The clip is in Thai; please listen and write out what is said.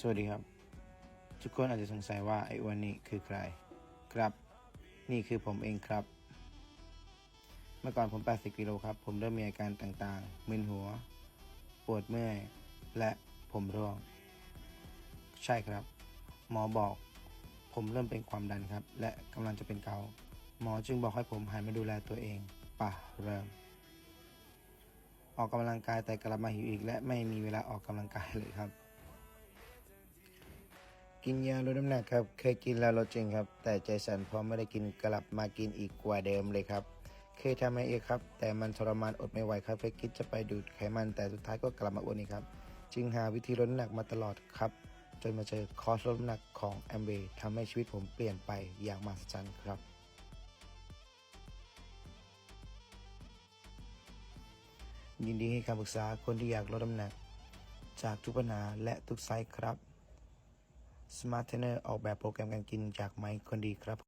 สวัสดีครับ ทุกคนอาจจะสงสัยว่าไอ้อ้วนนี่คือใคร ครับ นี่คือผมเองครับ เมื่อก่อนผม 80 กิโลครับ ผมเริ่มมีอาการต่างๆ มึนหัว ปวดเมื่อย และผมร่วง ใช่ครับ หมอบอก ผมเริ่มเป็นความดันครับ และกำลังจะเป็นเกาหมอจึงบอกให้ผมหันมาดูแลตัวเอง ป่ะเริ่ม ออกกำลังกายแต่กลับมาหิวอีก และไม่มีเวลาออกกำลังกายเลยครับ กินยาลดน้ำหนักครับ เคยกินแล้วลดจริงครับ แต่ใจสั่นพราะไม่ได้กินกลับมากินอีกกว่าเดิมเลยครับ เคยทำมาเองครับ แต่มันทรมานอดไม่ไหวครับเคยคิดจะไปดูดไขมันแต่สุดท้ายก็กลับมาอ้วนอีกครับ จึงหาวิธีลดน้ำหนักมาตลอดครับ จนมาเจอคอร์สลดน้ำหนักของแอมเบทำให้ชีวิตผมเปลี่ยนไปอย่างมหัศจรรย์ครับยินดีให้คำปรึกษาคนที่อยากลดน้ำหนัก จากทุกปัญหาและทุกไซส์ครับ Smart Trainer ออกแบบโปรแกรมการกินจากไมค์คนดีครับ